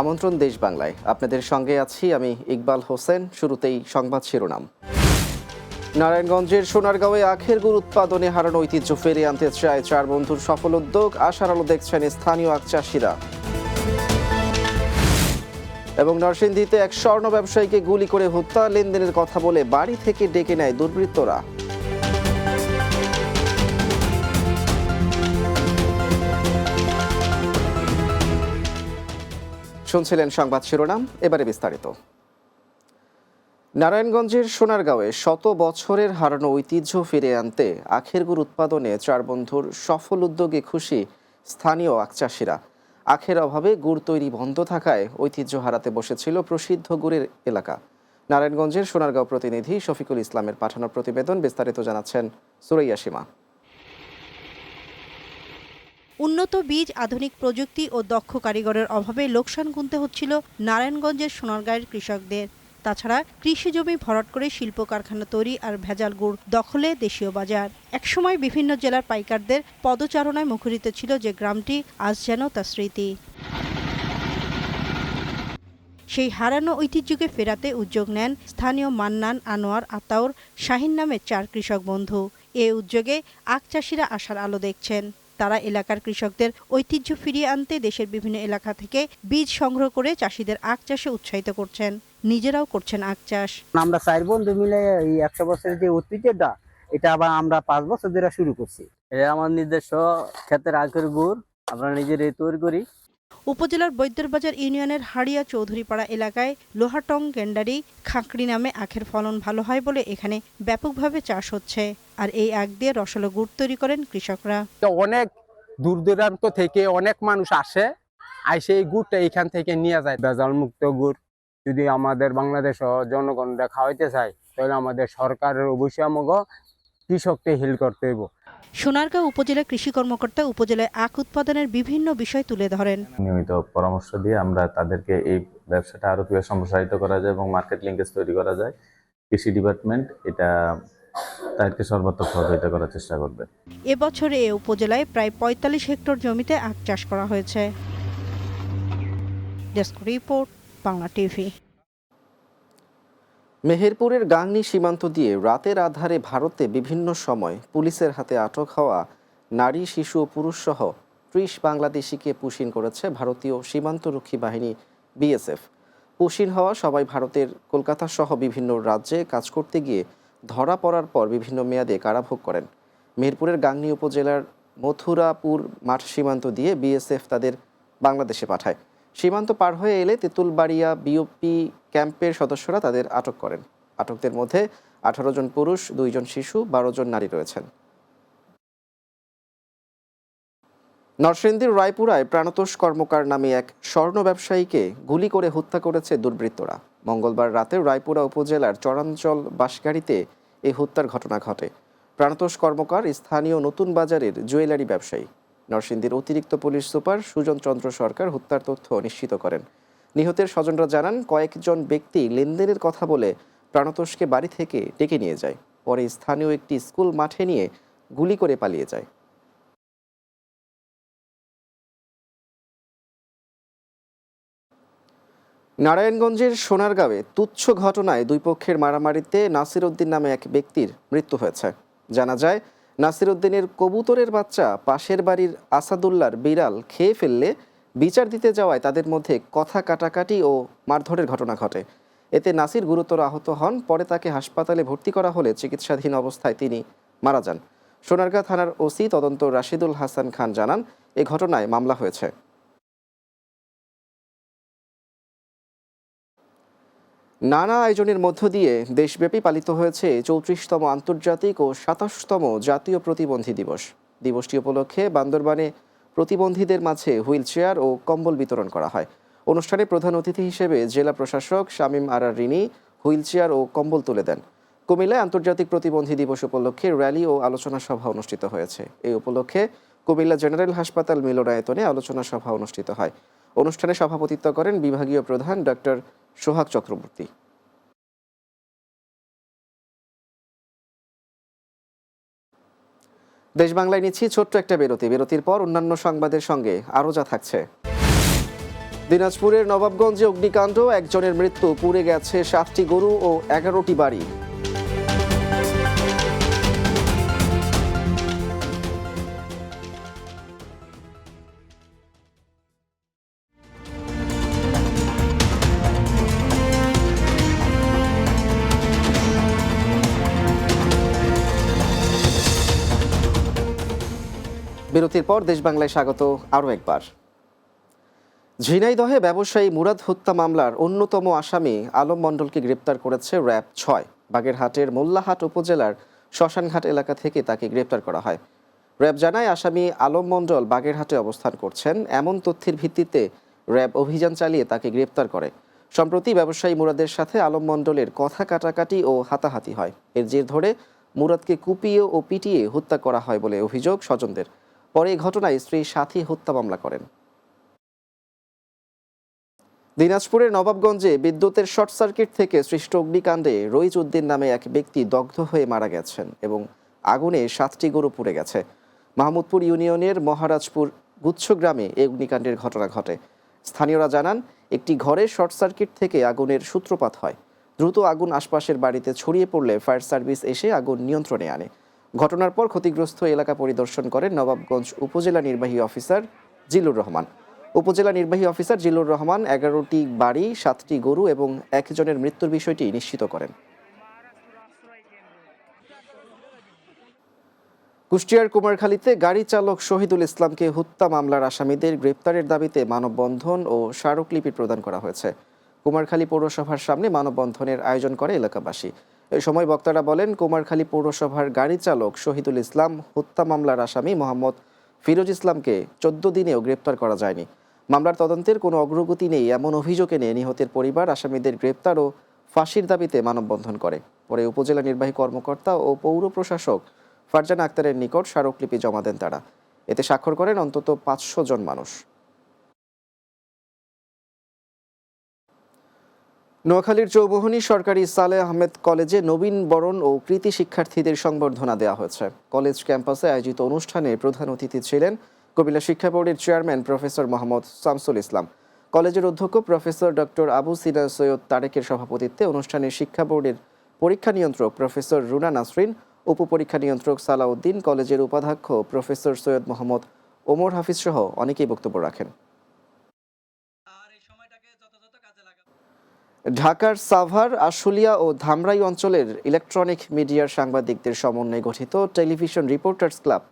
আমন্ত্রণ দেশ বাংলায়। আপনাদের সঙ্গে আছি আমি ইকবাল হোসেন, শুরুতেই সংবাদ শিরোনাম। নারায়ণগঞ্জের সোনারগাঁওয়ে আখের গুড় উৎপাদনে হারানো ঐতিহ্য ফিরিয়ে আনতে চায় চার বন্ধুর সফল উদ্যোগ, আশার আলো দেখছেন স্থানীয় আখ চাষিরা। এবং নরসিংদীতে এক স্বর্ণ ব্যবসায়ীকে গুলি করে হত্যা, লেনদেনের কথা বলে বাড়ি থেকে ডেকে নেয় দুর্বৃত্তরা। শুনছিলেন সংবাদ শিরোনাম, এবারে বিস্তারিত। নারায়ণগঞ্জের সোনারগাঁওয়ে শত বছরের হারানো ঐতিহ্য ফিরে আনতে আখের গুড় উৎপাদনে চার বন্ধুর সফল উদ্যোগে খুশি স্থানীয় আখচাষিরা আখের অভাবে গুড় তৈরি বন্ধ থাকায় ঐতিহ্য হারাতে বসেছিল প্রসিদ্ধ গুড়ের এলাকা। নারায়ণগঞ্জের সোনারগাঁও প্রতিনিধি শফিকুল ইসলামের পাঠানো প্রতিবেদন বিস্তারিত জানাচ্ছেন সুরাইয়া সীমা। উন্নত বীজ, আধুনিক প্রযুক্তি ও দক্ষ কারিগরের অভাবে লোকসান গুনতে হচ্ছিল নারায়ণগঞ্জের সোনারগাঁয়ের কৃষকদের। তাছাড়া কৃষি জমি ভরাট করে শিল্প কারখানা তৈরি আর ভেজাল গুড় দখলে দেশীয় বাজার। একসময় বিভিন্ন জেলার পাইকারদের পদচারণায় মুখরিত ছিল যে গ্রামটি, আজ যেন তার স্মৃতি। সেই হারানো ঐতিহ্যকে ফেরাতে উদ্যোগ নেন স্থানীয় মান্নান আনোয়ার আতাউর, শাহিন নামের চার কৃষক বন্ধু। এ উদ্যোগে আখ চাষিরা আশার আলো দেখছেন। তারা এলাকার কৃষকদের ঐতিহ্য ফিরিয়ে আনতে দেশের বিভিন্ন এলাকা থেকে বীজ সংগ্রহ করে চাষিদের আখ চাষে উৎসাহিত করছেন। নিজেরাও করছেন আখ চাষ। আমরা চার বন্ধু মিলে এই একশো বছরের যে ঐতিহ্যটা এটা আবার আমরা পাঁচ বছর ধরে শুরু করছি। এটা আমার নিজস্ব ক্ষেতের আখের গুড় আমরা নিজেরাই তৈরি করি। উপজেলার বৈদ্যরবাজার ইউনিয়নের হাড়িয়া চৌধুরীপাড়া এলাকায় লোহাটং গেন্ডারি খাঁকড়ি নামে আখের ফলন ভালো হয় বলে এখানে ব্যাপকভাবে চাষ হচ্ছে। আর এই আখ দিয়ে রসালো গুড় তৈরি করেন কৃষকরা। তো অনেক দূর দূরান্ত থেকে অনেক মানুষ আসে আইসে এই গুড়টা এখান থেকে নিয়ে যায়। ভেজাল মুক্ত গুড় যদি আমাদের বাংলাদেশ ও জনগণরা খাওয়াইতে চায় তাহলে আমাদের সরকারের অবশ্যই আমাকে কৃষককে হিল করতে হইব। সোনারগাঁও উপজেলা কৃষি কর্মকর্তা উপজেলায় আখ উৎপাদনের বিভিন্ন বিষয় তুলে ধরেন। নিয়মিত পরামর্শ দিয়ে আমরা তাদেরকে এই ব্যবসাটা আরও কীভাবে সম্প্রসারিত করা যায় এবং মার্কেট লিঙ্কেজ তৈরি করা যায় কৃষি ডিপার্টমেন্ট এটা তাদেরকে সর্বাত্মক সহযোগিতা করার চেষ্টা করবে। এবছরে এ উপজেলায় প্রায় পঁয়তাল্লিশ হেক্টর জমিতে আখ চাষ করা হয়েছে। ডেস্ক রিপোর্ট বাংলা টিভি মেহেরপুরের গাংনী সীমান্ত দিয়ে রাতের আধারে ভারতে বিভিন্ন সময় পুলিশের হাতে আটক হওয়া নারী, শিশু ও পুরুষসহ ত্রিশ বাংলাদেশিকে পুশিন করেছে ভারতীয় সীমান্তরক্ষী বাহিনী বিএসএফ। পুশিন হওয়া সবাই ভারতের কলকাতা সহ বিভিন্ন রাজ্যে কাজ করতে গিয়ে ধরা পড়ার পর বিভিন্ন মেয়াদে কারাভোগ করেন। মেহেরপুরের গাংনী উপজেলার মথুরাপুর মাঠ সীমান্ত দিয়ে বিএসএফ তাদের বাংলাদেশে পাঠায়। সীমান্ত পার হয়ে এলে তেঁতুলবাড়িয়া বিওপি ক্যাম্পের সদস্যরা তাদের আটক করেন। আটকদের মধ্যে আঠারো জন পুরুষ দুইজন শিশু, বারো জন নারী রয়েছেন। নরসিংদীর রায়পুরায় প্রাণতোষ কর্মকার নামে এক স্বর্ণ ব্যবসায়ীকে গুলি করে হত্যা করেছে দুর্বৃত্তরা। মঙ্গলবার রাতে রায়পুরা উপজেলার চরাঞ্চল বাসগাড়িতে এই হত্যার ঘটনা ঘটে। প্রাণতোষ কর্মকার স্থানীয় নতুন বাজারের জুয়েলারি ব্যবসায়ী। নরসিংদীর অতিরিক্ত পুলিশ সুপার সুজন চন্দ্র সরকার হত্যার তথ্য নিশ্চিত করেন। নিহতের স্বজনরা জানান, কয়েকজন ব্যক্তি লেনদেনের কথা বলে প্রাণতোষকে বাড়ি থেকে ডেকে নিয়ে যায়। পরে স্থানীয় একটি স্কুল মাঠে নিয়ে গুলি করে পালিয়ে যায়। নারায়ণগঞ্জের সোনারগাঁওয়ে তুচ্ছ ঘটনায় দুই পক্ষের মারামারিতে নাসির উদ্দিন নামে এক ব্যক্তির মৃত্যু হয়েছে। জানা যায় নাসির উদ্দিনের কবুতরের বাচ্চা পাশের বাড়ির আসাদুল্লার বিড়াল খেয়ে ফেললে বিচার দিতে যাওয়ায় তাদের মধ্যে কথা কাটাকাটি ও মারধরের ঘটনা ঘটে। এতে নাসির গুরুতর আহত হন, পরে তাকে হাসপাতালে ভর্তি করা হলে চিকিৎসাধীন অবস্থায় তিনি মারা যান। সোনারগাঁ থানার ওসি তদন্ত রাশিদুল হাসান খান জানান, এ ঘটনায় মামলা হয়েছে। নানা আয়োজনের মধ্য দিয়ে দেশব্যাপী পালিত হয়েছে চৌত্রিশতম আন্তর্জাতিক ও সাতাশতম জাতীয় প্রতিবন্ধী দিবস। দিবসটি উপলক্ষে বান্দরবানে প্রতিবন্ধীদের মাঝে হুইল চেয়ার ও কম্বল বিতরণ করা হয়। অনুষ্ঠানে প্রধান অতিথি হিসেবে জেলা প্রশাসক শামীম আরার রিনি হুইল চেয়ার ও কম্বল তুলে দেন। কুমিল্লায় আন্তর্জাতিক প্রতিবন্ধী দিবস উপলক্ষে র্যালি ও আলোচনা সভা অনুষ্ঠিত হয়েছে। এই উপলক্ষে কুমিল্লা জেনারেল হাসপাতাল মিলনায়তনে আলোচনা সভা অনুষ্ঠিত হয়। অনুষ্ঠানে সভাপতিত্ব করেন বিভাগীয় প্রধান ডক্টর সোহাগ চক্রবর্তী। দেশ বাংলায় নিচ্ছি ছোট্ট একটা বিরতি। বিরতির পর অন্যান্য সংবাদের সঙ্গে আরও যা থাকছে। দিনাজপুরের নবাবগঞ্জে অগ্নিকাণ্ড, একজনের মৃত্যু, পুড়ে গেছে সাতটি গরু ও এগারোটি বাড়ি। বিরতির পর দেশ বাংলায় স্বাগত আরও একবার। ঝিনাইদহে ব্যবসায়ী মুরাদ হত্যা মামলার অন্যতম আসামি আলম মণ্ডলকে গ্রেপ্তার করেছে র্যাব ছয়। বাগেরহাটের মোল্লাহাট উপজেলার শ্মশানঘাট এলাকা থেকে তাকে গ্রেপ্তার করা হয়। র্যাব জানায়, আসামি আলম মণ্ডল বাগেরহাটে অবস্থান করছেন। এমন তথ্যের ভিত্তিতে র্যাব অভিযান চালিয়ে তাকে গ্রেপ্তার করে। সম্প্রতি ব্যবসায়ী মুরাদের সাথে আলম মণ্ডলের কথা কাটাকাটি ও হাতাহাতি হয়। এর জের ধরে মুরাদকে কুপিয়ে ও পিটিয়ে হত্যা করা হয় বলে অভিযোগ স্বজনদের। পরে এই ঘটনায় স্ত্রী সাথী হত্যা মামলা করেন। দিনাজপুরের নবাবগঞ্জে বিদ্যুতের শর্ট সার্কিট থেকে সৃষ্ট অগ্নিকাণ্ডে রইজ উদ্দিন নামে এক ব্যক্তি দগ্ধ হয়ে মারা গেছেন এবং আগুনে সাতটি গরু পুড়ে গেছে। মাহমুদপুর ইউনিয়নের মহারাজপুর গুচ্ছ গ্রামে এই অগ্নিকাণ্ডের ঘটনা ঘটে। স্থানীয়রা জানান, একটি ঘরে শর্ট সার্কিট থেকে আগুনের সূত্রপাত হয়। দ্রুত আগুন আশপাশের বাড়িতে ছড়িয়ে পড়লে ফায়ার সার্ভিস এসে আগুন নিয়ন্ত্রণে আনে। ঘটনার পর ক্ষতিগ্রস্ত এলাকা পরিদর্শন করেন নবাবগঞ্জ উপজেলা নির্বাহী অফিসার জিলুর রহমান। উপজেলা নির্বাহী অফিসার জিলুর রহমান এগারোটি বাড়ি, সাতটি গরু এবং একজনের মৃত্যুর বিষয়টি নিশ্চিত করেন। কুষ্টিয়ার কুমারখালীতে গাড়ি চালক শহীদুল ইসলামকে হত্যা মামলার আসামিদের গ্রেপ্তারের দাবিতে মানববন্ধন ও স্মারকলিপি প্রদান করা হয়েছে। কুমারখালী পৌরসভার সামনে মানববন্ধনের আয়োজন করে এলাকাবাসী। সময় বক্তারা বলেন, কুমারখালী পৌরসভার গাড়ি চালক শহীদুল ইসলাম হত্যা মামলার আসামি মোহাম্মদ ফিরোজ ইসলামকে চোদ্দ দিনেও গ্রেপ্তার করা যায়নি। মামলার তদন্তের কোনো অগ্রগতি নেই, এমন অভিযোগ এনে নিহতের পরিবার আসামিদের গ্রেপ্তার ও ফাঁসির দাবিতে মানববন্ধন করে। পরে উপজেলা নির্বাহী কর্মকর্তা ও পৌর প্রশাসক ফারজানা আক্তারের নিকট স্মারকলিপি জমা দেন তারা। এতে স্বাক্ষর করেন অন্তত পাঁচশো জন মানুষ। নোয়াখালীর চৌমোহনী সরকারি সালে আহমেদ কলেজে নবীন বরণ ও কৃতি শিক্ষার্থীদের সংবর্ধনা দেওয়া হয়েছে। কলেজ ক্যাম্পাসে আয়োজিত অনুষ্ঠানে প্রধান অতিথি ছিলেন কুমিল্লা শিক্ষা বোর্ডের চেয়ারম্যান প্রফেসর মোহাম্মদ শামসুল ইসলাম। কলেজের অধ্যক্ষ প্রফেসর ডক্টর আবু সিনা সৈয়দ তারেকের সভাপতিত্বে অনুষ্ঠানে শিক্ষা বোর্ডের পরীক্ষা নিয়ন্ত্রক প্রফেসর রুনা নাসরিন, উপপরীক্ষা নিয়ন্ত্রক সালাউদ্দিন, কলেজের উপাধ্যক্ষ প্রফেসর সৈয়দ মোহাম্মদ ওমর হাফিজ সহ অনেকেই বক্তব্য রাখেন। ঢাকার সাভার, আশুলিয়া ও ধামরাই অঞ্চলের ইলেকট্রনিক মিডিয়ার সাংবাদিকদের সমন্বয়ে গঠিত টেলিভিশন রিপোর্টার্স ক্লাব,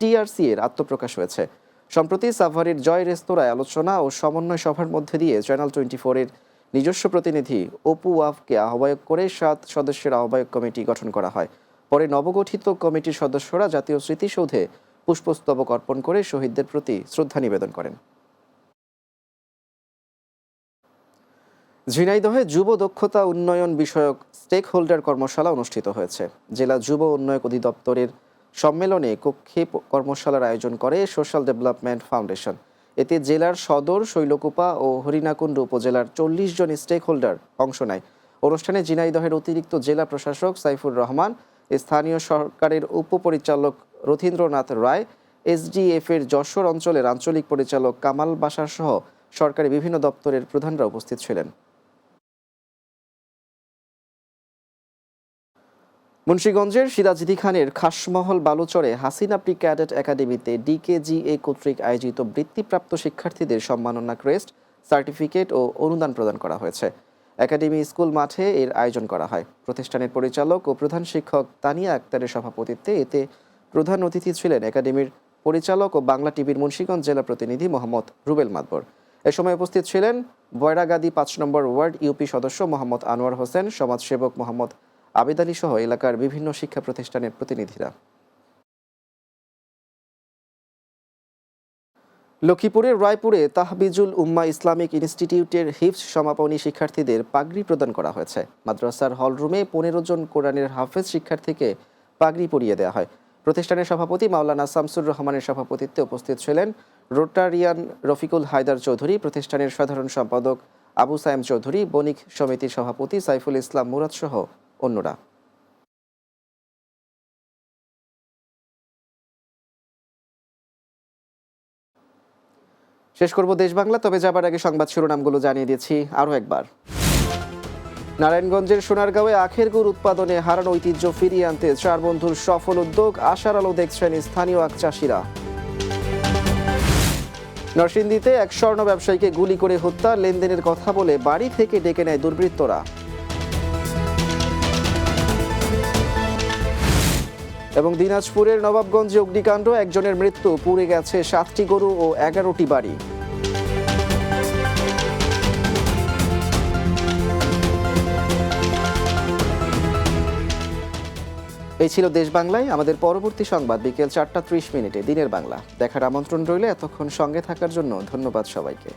টিআরসি এর আত্মপ্রকাশ হয়েছে। সম্প্রতি সাভারের জয় রেস্তোরাঁয় আলোচনা ও সমন্বয় সভার মধ্যে দিয়ে চ্যানেল টোয়েন্টি ফোরের নিজস্ব প্রতিনিধি অপু ওয়াফকে আহ্বায়ক করে সাত সদস্যের আহ্বায়ক কমিটি গঠন করা হয়। পরে নবগঠিত কমিটির সদস্যরা জাতীয় স্মৃতিসৌধে পুষ্পস্তবক অর্পণ করে শহীদদের প্রতি শ্রদ্ধা নিবেদন করেন। ঝিনাইদহে যুব দক্ষতা উন্নয়ন বিষয়ক স্টেক হোল্ডার কর্মশালা অনুষ্ঠিত হয়েছে। জেলা যুব উন্নয়ন অধিদপ্তরের সম্মেলনে কক্ষে কর্মশালার আয়োজন করে সোশ্যাল ডেভেলপমেন্ট ফাউন্ডেশন। এতে জেলার সদর, শৈলকুপা ও হরিণাকুণ্ড উপজেলার চল্লিশ জন স্টেক হোল্ডার অংশ নেয়। অনুষ্ঠানে ঝিনাইদহের অতিরিক্ত জেলা প্রশাসক সাইফুর রহমান, স্থানীয় সরকারের উপপরিচালক রথীন্দ্রনাথ রায় এসডিএফ এর যশোর অঞ্চলের আঞ্চলিক পরিচালক কামাল বাসার সহ সরকারি বিভিন্ন দপ্তরের প্রধানরা উপস্থিত ছিলেন। মুন্সীগঞ্জের সিরাজদি খানের খাসমহল বালুচরে হাসিনা প্রি ক্যাডেট একাডেমিতে ডিকেজিএ কর্তৃক আয়োজিত বৃত্তিপ্রাপ্ত শিক্ষার্থীদের সম্মাননা ক্রেস্ট, সার্টিফিকেট ও অনুদান প্রদান করা হয়েছে। একাডেমি স্কুল মাঠে এর আয়োজন করা হয়। প্রতিষ্ঠানের পরিচালক ও প্রধান শিক্ষক তানিয়া আক্তারের সভাপতিত্বে এতে প্রধান অতিথি ছিলেন একাডেমির পরিচালক ও বাংলা টিভির মুন্সীগঞ্জ জেলা প্রতিনিধি মোহাম্মদ রুবেল মাতবর। এ সময় উপস্থিত ছিলেন বয়রাগাদি পাঁচ নম্বর ওয়ার্ড ইউপি সদস্য মোহাম্মদ আনোয়ার হোসেন, সমাজসেবক মোহাম্মদ আবেদ আলী সহ এলাকার বিভিন্ন শিক্ষা প্রতিষ্ঠানের প্রতিনিধিরা। লক্ষ্মীপুরের রায়পুরে তাহবিজুল উম্মা ইসলামিক ইনস্টিটিউটের হিফস সমাপনী শিক্ষার্থীদের পাগড়ি প্রদান করা হয়েছে। মাদ্রাসার হলরুমে পনেরো জন কোরআনের হাফেজ শিক্ষার্থীকে পাগড়ি পরিয়ে দেওয়া হয়। প্রতিষ্ঠানের সভাপতি মাওলানা শামসুর রহমানের সভাপতিত্বে উপস্থিত ছিলেন রোটারিয়ান রফিকুল হায়দার চৌধুরী, প্রতিষ্ঠানের সাধারণ সম্পাদক আবু সায়েম চৌধুরী, বণিক সমিতির সভাপতি সাইফুল ইসলাম মুরাদ সহ অন্যরা। শেষ করব দেশ বাংলা, তবে যাবার আগে সংবাদ শিরোনামগুলো জানিয়ে দিচ্ছি আরও একবার। নারায়ণগঞ্জের সোনারগাঁওয়ে আখের গুড় উৎপাদনে হারানো ঐতিহ্য ফিরিয়ে আনতে চার বন্ধুর সফল উদ্যোগ, আশার আলো দেখছেন স্থানীয় আখ চাষিরা। নরসিংদীতে এক স্বর্ণ ব্যবসায়ীকে গুলি করে হত্যা, লেনদেনের কথা বলে বাড়ি থেকে ডেকে নেয় দুর্বৃত্তরা। এবং দিনাজপুরের নবাবগঞ্জে অগ্নিকাণ্ড, একজনের মৃত্যু, পুড়ে গেছে সাতটি গরু ও এগারোটি বাড়ি। এই ছিল দেশ বাংলায়। আমাদের পরবর্তী সংবাদ বিকেল চারটা ত্রিশ মিনিটে, দিনের বাংলা। দেখার আমন্ত্রণ রইলে এতক্ষণ সঙ্গে থাকার জন্য ধন্যবাদ সবাইকে।